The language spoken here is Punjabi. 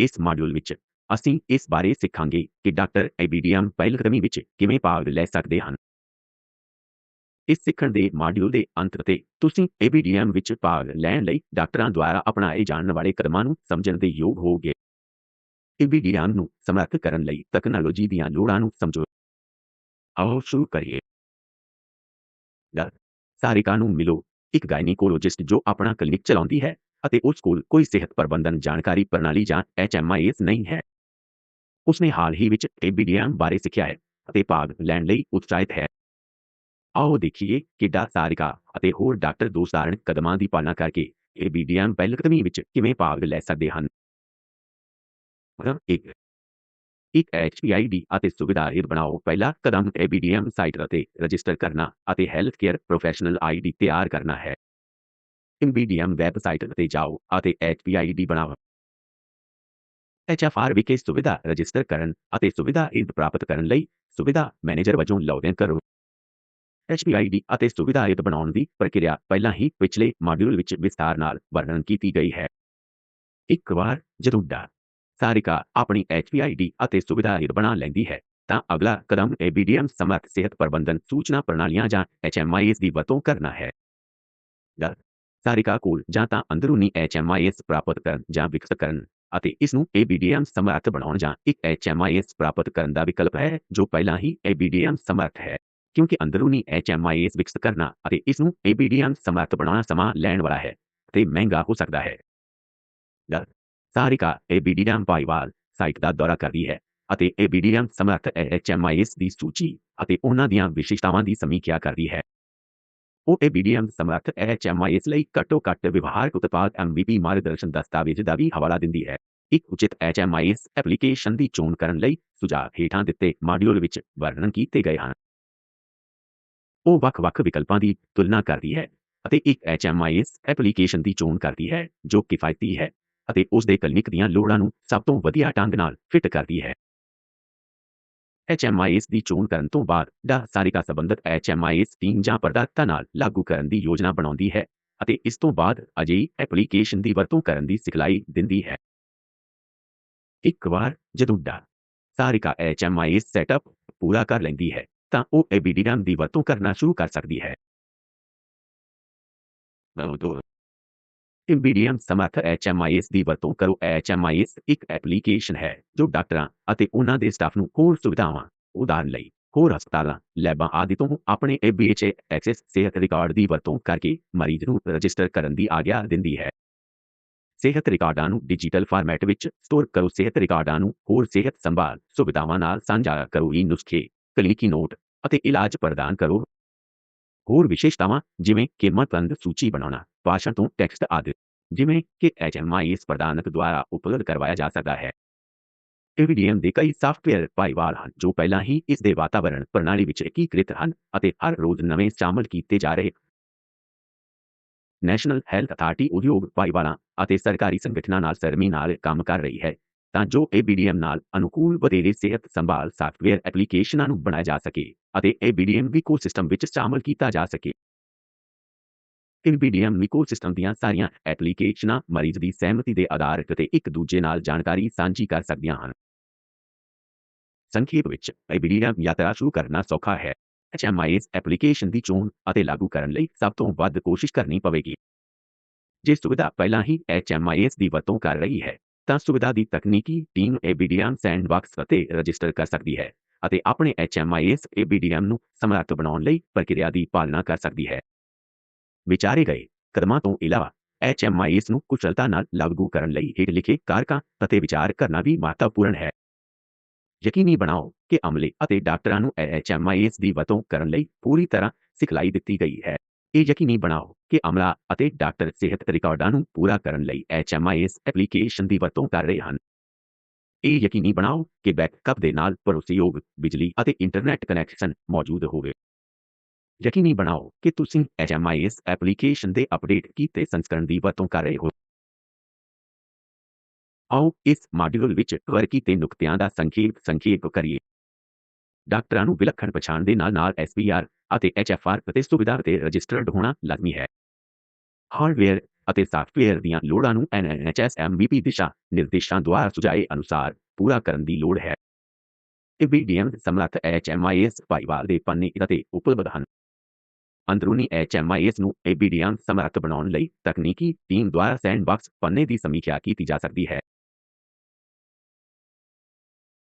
ਇਸ ਮਾਡਿਊਲ ਵਿੱਚ ਅਸੀਂ ਇਸ ਬਾਰੇ ਸਿੱਖਾਂਗੇ ਕਿ ਡਾਕਟਰ ਏਬੀਡੀਐਮ ਪਹਿਲਕਦਮੀ ਵਿੱਚ ਕਿਵੇਂ ਭਾਗ ਲੈ ਸਕਦੇ ਹਨ। ਇਸ ਸਿੱਖਣ ਦੇ ਮਾਡਿਊਲ ਦੇ ਅੰਤ ਤੇ ਤੁਸੀਂ ਏਬੀਡੀਐਮ ਵਿੱਚ ਭਾਗ ਲੈਣ ਲਈ ਡਾਕਟਰਾਂ ਦੁਆਰਾ ਅਪਣਾਏ ਜਾਣ ਵਾਲੇ ਕਦਮਾਂ ਨੂੰ ਸਮਝਣ ਦੇ ਯੋਗ ਹੋਵੋਗੇ। ਏਬੀਡੀਐਮ ਨੂੰ ਸਮਰੱਥ ਕਰਨ ਲਈ ਤਕਨਾਲੋਜੀ ਦੀਆਂ ਲੋੜਾਂ ਨੂੰ ਸਮਝੋ। ਆਓ ਸ਼ੁਰੂ ਕਰੀਏ। ਸਾਰਿਕਾ ਨੂੰ ਮਿਲੋ। ਇੱਕ ਗਾਇਨੀਕੋਲੋਜਿਸਟ ਜੋ ਆਪਣਾ ਕਲੀਨਿਕ ਚਲਾਉਂਦੀ ਹੈ। ਅਤੇ ਉਸ ਕੋਲ ਕੋਈ ਸਿਹਤ ਪ੍ਰਬੰਧਨ ਜਾਣਕਾਰੀ ਪ੍ਰਣਾਲੀ ਜਾਂ ਐਚਐਮਆਈਐਸ ਨਹੀਂ ਹੈ। ਉਸਨੇ ਹਾਲ ਹੀ ਵਿੱਚ ਏਬੀਡੀਐਮ ਬਾਰੇ ਸਿੱਖਿਆ ਹੈ ਅਤੇ ਭਾਗ ਲੈਣ ਲਈ ਉਤਸ਼ਾਹਿਤ ਹੈ। ਆਓ ਦੇਖੀਏ ਕਿ ਡਾ ਸਾਰਿਕਾ ਅਤੇ ਹੋਰ ਡਾਕਟਰ ਦੋ ਸਾਧਾਰਨ ਕਦਮਾਂ ਦੀ ਪਾਲਣਾ ਕਰਕੇ ਏਬੀਡੀਐਮ ਪਹਿਲਕਦਮੀ ਵਿੱਚ ਕਿਵੇਂ ਭਾਗ ਲੈ ਸਕਦੇ ਹਨ? ਇੱਕ ਇੱਕ ਐਚਪੀਆਈਡੀ ਅਤੇ ਸੁਵਿਧਾ ਰਿਦ ਬਣਾਓ। ਪਹਿਲਾ ਕਦਮ ਏਬੀਡੀਐਮ ਸਾਈਟ ਅਤੇ ਰਜਿਸਟਰ ਕਰਨਾ ਅਤੇ ਹੈਲਥ ਕੇਅਰ ਪ੍ਰੋਫੈਸ਼ਨਲ ਆਈਡੀ ਤਿਆਰ ਕਰਨਾ ਹੈ। ਏਬੀਡੀਐਮ ਵੈਬਸਾਈਟ ਤੇ ਜਾਓ ਅਤੇ ਐਚਪੀਆਈਡੀ ਬਣਾਓ। ਐਚਐਫਆਰ ਵਿਖੇ ਸੁਵਿਧਾ ਰਜਿਸਟਰ ਕਰਨ ਅਤੇ ਸੁਵਿਧਾ ਰਿਦ ਪ੍ਰਾਪਤ ਕਰਨ ਲਈ ਸੁਵਿਧਾ ਮੈਨੇਜਰ ਵਜੋਂ ਲੌਗਇਨ ਕਰੋ। ਐਚਪੀਆਈਡੀ ਅਤੇ ਸੁਵਿਧਾ ਰਿਦ ਬਣਾਉਣ ਦੀ ਪ੍ਰਕਿਰਿਆ ਪਹਿਲਾਂ ਹੀ ਪਿਛਲੇ ਮਾਡਿਊਲ ਵਿੱਚ ਵਿਸਥਾਰ ਨਾਲ ਵਰਣਨ ਕੀਤੀ ਗਈ ਹੈ। ਇੱਕ ਵਾਰ ਜਦੋਂ ਡਾ ਸਾਰਿਕਾ ਆਪਣੀ ਐਚਪੀਆਈਡੀ ਅਤੇ ਸੁਵਿਧਾ ਰਿਦ ਬਣਾ ਲੈਂਦੀ ਹੈ, ਤਾਂ ਅਗਲਾ ਕਦਮ ਏਬੀਡੀਐਮ ਸਮਰੱਥ ਸਿਹਤ ਪ੍ਰਬੰਧਨ ਸੂਚਨਾ ਪ੍ਰਣਾਲੀਆਂ ਜਾਂ ਐਚਐਮਆਈਐਸ ਦੀ ਵਰਤੋਂ ਕਰਨਾ ਹੈ। ਸਾਰਿਕਾ ਕੋਲ ਜਾਂ ਤਾਂ ਅੰਦਰੂਨੀ ਐਚਐਮਆਈਐਸ ਪ੍ਰਾਪਤ ਕਰਨ ਜਾਂ ਵਿਕਸਿਤ ਕਰਨ ਅਤੇ ਇਸ ਨੂੰ ਏਬੀਡੀਐਮ ਸਮਰੱਥ ਬਣਾਉਣ ਜਾਂ ਇੱਕ ਐਚਐਮਆਈਐਸ ਪ੍ਰਾਪਤ ਕਰਨ ਦਾ ਵਿਕਲਪ ਹੈ, ਜੋ ਪਹਿਲਾਂ ਹੀ ਏਬੀਡੀਐਮ ਸਮਰੱਥ ਹੈ। ਕਿਉਂਕਿ ਅੰਦਰੂਨੀ ਐਚਐਮਆਈਐਸ ਵਿਕਸਿਤ ਕਰਨਾ ਅਤੇ ਇਸ ਨੂੰ ਏਬੀਡੀਐਮ ਸਮਰੱਥ ਬਣਾਉਣਾ ਸਮਾਂ ਲੈਣ ਵਾਲਾ ਹੈ ਤੇ ਮਹਿੰਗਾ ਹੋ ਸਕਦਾ ਹੈ। ਸਾਰਿਕਾ ਏਬੀਡੀਐਮ ਭਾਈਵਾਲ ਸਾਈਟ ਦਾ ਦੌਰਾ ਕਰਦੀ ਹੈ ਅਤੇ ਏਬੀਡੀਐਮ ਸਮਰੱਥ ਐਚਐਮਆਈਐਸ ਦੀ ਸੂਚੀ ਅਤੇ ਉਹਨਾਂ ਦੀਆਂ ਵਿਸ਼ੇਸ਼ਤਾਵਾਂ ਦੀ ਸਮੀਖਿਆ ਕਰਦੀ ਹੈ। ਉਹ ਏਬੀਡੀਐਮ ਸਮਰੱਥ ਐਚਐਮਆਈਐਸ ਲਈ ਘੱਟੋ ਘੱਟ ਵਿਵਹਾਰਕ ਉਤਪਾਦ ਐਮਵੀਪੀ ਮਾਰਗਦਰਸ਼ਨ ਦਸਤਾਵੇਜ਼ ਦਾ ਵੀ ਹਵਾਲਾ ਦਿੰਦੀ ਹੈ। ਇੱਕ ਉਚਿਤ ਐਚਐਮਆਈਐਸ ਐਪਲੀਕੇਸ਼ਨ ਦੀ ਚੋਣ ਕਰਨ ਲਈ ਸੁਝਾਅ ਹੇਠਾਂ ਦਿੱਤੇ ਮਾਡਿਊਲ ਵਿੱਚ ਵਰਣਨ ਕੀਤੇ ਗਏ ਹਨ। ਉਹ ਵੱਖ-ਵੱਖ ਵਿਕਲਪਾਂ ਦੀ ਤੁਲਨਾ ਕਰਦੀ ਹੈ ਅਤੇ ਇੱਕ ਐਚਐਮਆਈਐਸ ਐਪਲੀਕੇਸ਼ਨ ਦੀ ਚੋਣ ਕਰਦੀ ਹੈ ਜੋ ਕਿਫਾਇਤੀ ਹੈ ਅਤੇ ਉਸ ਦੇ ਕਲੀਨਿਕ ਦੀਆਂ ਲੋੜਾਂ ਨੂੰ ਸਭ ਤੋਂ ਵਧੀਆ ਢੰਗ ਨਾਲ ਫਿੱਟ ਕਰਦੀ ਹੈ। ਐਚਐਮਆਈਐਸ ਦੀ ਚੋਣ ਕਰਨ ਤੋਂ ਬਾਅਦ ਡਾ ਸਾਰਿਕਾ ਸੰਬੰਧਿਤ ਐਚਐਮਆਈਐਸ ਟੀਮ ਜਾਂ ਪ੍ਰਦਾਤਾ ਨਾਲ ਲਾਗੂ ਕਰਨ ਦੀ ਯੋਜਨਾ ਬਣਾਉਂਦੀ ਹੈ ਅਤੇ ਇਸ ਤੋਂ ਬਾਅਦ ਅਜਿਹੀ ਐਪਲੀਕੇਸ਼ਨ ਦੀ ਵਰਤੋਂ ਕਰਨ ਦੀ ਸਿਖਲਾਈ ਦਿੰਦੀ ਹੈ। ਇੱਕ ਵਾਰ ਜਦੋਂ ਡਾ ਸਾਰਿਕਾ ਐਚਐਮਆਈਐਸ ਸੈਟਅਪ ਪੂਰਾ ਕਰ ਲੈਂਦੀ ਹੈ ਤਾਂ ਉਹ ਏਬੀਡੀਐਮ ਦੀ ਵਰਤੋਂ ਕਰਨਾ ਸ਼ੁਰੂ ਕਰ ਸਕਦੀ ਹੈ। ਏਬੀਡੀਐਮ ਸਮਰੱਥ ਐਚਐਮਆਈਐਸ ਦੀ ਵਰਤੋਂ ਕਰੋ। ਐਚਐਮਆਈਐਸ ਇੱਕ ਐਪਲੀਕੇਸ਼ਨ ਹੈ ਜੋ ਡਾਕਟਰਾਂ ਅਤੇ ਉਹਨਾਂ ਦੇ ਸਟਾਫ ਨੂੰ ਹੋਰ ਸੁਵਿਧਾਵਾਂ, ਉਦਾਹਰਨ ਲਈ ਹੋਰ ਹਸਪਤਾਲਾਂ, ਲੈਬਾਂ ਆਦਿ ਤੋਂ ਆਪਣੇ ਏਬੀਐਚਏ ਐਕਸੈਸ ਸਿਹਤ ਰਿਕਾਰਡ ਦੀ ਵਰਤੋਂ ਕਰਕੇ ਮਰੀਜ਼ ਨੂੰ ਰਜਿਸਟਰ ਕਰਨ ਦੀ ਆਗਿਆ ਦਿੰਦੀ ਹੈ। ਸਿਹਤ ਰਿਕਾਰਡਾਂ ਨੂੰ ਡਿਜੀਟਲ ਫਾਰਮੈਟ ਵਿੱਚ ਸਟੋਰ ਕਰੋ। ਸਿਹਤ ਰਿਕਾਰਡਾਂ ਨੂੰ ਹੋਰ ਸਿਹਤ ਸੰਭਾਲ ਸੁਵਿਧਾਵਾਂ ਨਾਲ ਸਾਂਝਾ ਕਰੋ। ਇਹ ਨੁਸਖੇ ਕਲੀਕੀ ਨੋਟ ਅਤੇ ਇਲਾਜ ਪ੍ਰਦਾਨ ਕਰੋ। ਹੋਰ ਵਿਸ਼ੇਸ਼ਤਾਵਾਂ ਜਿਵੇਂ ਕੀਮਤਬੰਦ ਸੂਚੀ ਬਣਾਉਣਾ, ਭਾਸ਼ਣ ਤੋਂ ਟੈਕਸਟ ਆਦਿ, ਜਿਵੇਂ ਕਿ ਐਚਐਮਆਈਐਸ ਪ੍ਰਦਾਨਕ ਦੁਆਰਾ ਉਪਲਬਧ ਕਰਵਾਇਆ ਜਾ ਸਕਦਾ ਹੈ। ਏਵੀਡੀਐਮ ਦੇ ਕਈ ਸਾਫਟਵੇਅਰ ਭਾਈਵਾਲ ਹਨ ਜੋ ਪਹਿਲਾਂ ਹੀ ਇਸ ਦੇ ਵਾਤਾਵਰਣ ਪ੍ਰਣਾਲੀ ਵਿੱਚ ਏਕੀਕ੍ਰਿਤ ਹਨ ਅਤੇ ਹਰ ਰੋਜ਼ ਨਵੇਂ ਸ਼ਾਮਲ ਕੀਤੇ ਜਾ ਰਹੇ ਨੈਸ਼ਨਲ ਹੈਲਥ ਅਥਾਰਟੀ ਉਦਯੋਗ ਭਾਈਵਾਲਾਂ ਅਤੇ ਸਰਕਾਰੀ ਸੰਗਠਨਾਂ ਨਾਲ ਸਰਮੀ ਨਾਲ ਕੰਮ ਕਰ ਰਹੀ ਹੈ ਤਾਂ ਜੋ ABDM ਨਾਲ ਅਨੁਕੂਲ ਵਧੇਰੇ ਸਿਹਤ ਸੰਭਾਲ ਸਾਫਟਵੇਅਰ ਐਪਲੀਕੇਸ਼ਨਾਂ ਨੂੰ ਬਣਾਇਆ ਜਾ ਸਕੇ। ਅਤੇ ABDM ਇਕੋਸਿਸਟਮ ਵਿੱਚ ਸ਼ਾਮਲ ਕੀਤਾ ਜਾ ਸਕੇ। ABDM ਇਕੋਸਿਸਟਮ ਦੀਆਂ ਸਾਰੀਆਂ ਐਪਲੀਕੇਸ਼ਨਾਂ ਮਰੀਜ਼ ਦੀ ਸਹਿਮਤੀ ਦੇ ਆਧਾਰ ਤੇ ਇੱਕ ਦੂਜੇ ਨਾਲ ਜਾਣਕਾਰੀ ਸਾਂਝੀ ਕਰ ਸਕਦੀਆਂ ਹਨ। ਸੰਖੇਪ ਵਿੱਚ ABDM ਯਾਤਰਾ ਸ਼ੁਰੂ ਕਰਨਾ ਸੌਖਾ ਹੈ। HMIS ਐਪਲੀਕੇਸ਼ਨ ਦੀ ਚੋਣ ਅਤੇ ਲਾਗੂ ਕਰਨ ਲਈ ਸਭ ਤੋਂ ਵੱਧ ਕੋਸ਼ਿਸ਼ ਕਰਨੀ ਪਵੇਗੀ। ਜੇ ਸੁਵਿਧਾ ਪਹਿਲਾਂ ਹੀ HMIS ਦੀ ਵਰਤੋਂ ਕਰ ਰਹੀ ਹੈ, ਤਾਂ ਸੁਵਿਧਾ ਦੀ ਤਕਨੀਕੀ ਟੀਮ ABDM ਸੈਂਡਬਾਕਸ ਅਤੇ ਰਜਿਸਟਰ ਕਰ ਸਕਦੀ ਹੈ। ਅਤੇ ਆਪਣੇ HMIS ABDM ਨੂੰ ਸਮਰੱਥ ਬਣਾਉਣ ਲਈ ਪ੍ਰਕਿਰਿਆ ਦੀ ਪਾਲਣਾ ਕਰ ਸਕਦੀ ਹੈ। ਵਿਚਾਰੇ ਗਏ ਕਦਮਾਂ ਤੋਂ ਇਲਾਵਾ HMIS ਨੂੰ ਕੁਸ਼ਲਤਾ ਨਾਲ ਲਾਗੂ ਕਰਨ ਲਈ ਹੇਠ ਲਿਖੇ ਕਾਰਕਾਂ ਅਤੇ ਵਿਚਾਰ ਕਰਨਾ ਵੀ ਮਹੱਤਵਪੂਰਨ ਹੈ। ਯਕੀਨੀ ਬਣਾਓ ਕਿ ਅਮਲੇ ਅਤੇ ਡਾਕਟਰਾਂ ਨੂੰ HMIS ਦੀ ਵਰਤੋਂ ਕਰਨ ਲਈ ਪੂਰੀ ਤਰ੍ਹਾਂ ਸਿਖਲਾਈ ਦਿੱਤੀ ਗਈ ਹੈ। ਇਹ ਯਕੀਨੀ ਬਣਾਓ ਕਿ ਅਮਲਾ ਅਤੇ ਡਾਕਟਰ ਸਿਹਤ ਰਿਕਾਰਡਾਂ ਨੂੰ ਪੂਰਾ ਕਰਨ ਲਈ HMIS ਐਪਲੀਕੇਸ਼ਨ ਦੀ ਵਰਤੋਂ ਕਰ ਰਹੇ ਹਨ। ਇਹ ਯਕੀਨੀ ਬਣਾਓ ਕਿ ਬੈਕਅਪ ਦੇ ਨਾਲ ਭਰੋਸੇਯੋਗ ਬਿਜਲੀ ਅਤੇ ਇੰਟਰਨੈਟ ਕਨੈਕਸ਼ਨ ਮੌਜੂਦ ਹੋਵੇ। ਯਕੀਨੀ ਬਣਾਓ ਕਿ ਤੁਸੀਂ HMIS ਐਪਲੀਕੇਸ਼ਨ ਦੇ ਅਪਡੇਟ ਕੀਤੇ ਸੰਸਕਰਣ ਦੀ ਵਰਤੋਂ ਕਰ ਰਹੇ ਹੋ। ਆਓ ਇਸ ਮਾਡਿਊਲ ਵਿੱਚ ਕਵਰ ਕੀਤੇ ਨੁਕਤਿਆਂ ਦਾ ਸੰਖੇਪ ਸੰਖੇਪ ਕਰੀਏ। ਡਾਕਟਰਾਂ ਨੂੰ ਵਿਲੱਖਣ ਪਛਾਣ ਦੇ ਨਾਲ ਨਾਲ SPR ਅਤੇ HFR ਅਤੇ ਸੁਵਿਧਾ ਤੇ ਰਜਿਸਟਰਡ ਹੋਣਾ ਲਾਜ਼ਮੀ ਹੈ। ਹਾਰਡਵੇਅਰ ਅਤੇ ਸਾਫਟਵੇਅਰ ਦੀਆਂ ਲੋੜਾਂ ਨੂੰ ਐਨਐਚਐਸ ਐਮਵੀਪੀ ਦਿਸ਼ਾ ਨਿਰਦੇਸ਼ਾਂ ਦੁਆਰਾ ਸੁਝਾਏ ਅਨੁਸਾਰ ਪੂਰਾ ਕਰਨ ਦੀ ਲੋੜ ਹੈ। ਏਬੀਡੀਐਮ ਸਮਰੱਥ ਐਚਐਮਆਈਐਸ ਭਾਈਵਾਲ ਦੇ ਪੰਨੇ ਅਤੇ ਉਪਲਬਧ ਹਨ। ਅੰਦਰੂਨੀ ਐਚਐਮਆਈਐਸ ਨੂੰ ਏਬੀਡੀਐਮ ਸਮਰੱਥ ਬਣਾਉਣ ਲਈ ਤਕਨੀਕੀ ਟੀਮ ਦੁਆਰਾ ਸੈਂਡਬਾਕਸ ਪੰਨੇ ਦੀ ਸਮੀਖਿਆ ਕੀਤੀ ਜਾ ਸਕਦੀ ਹੈ।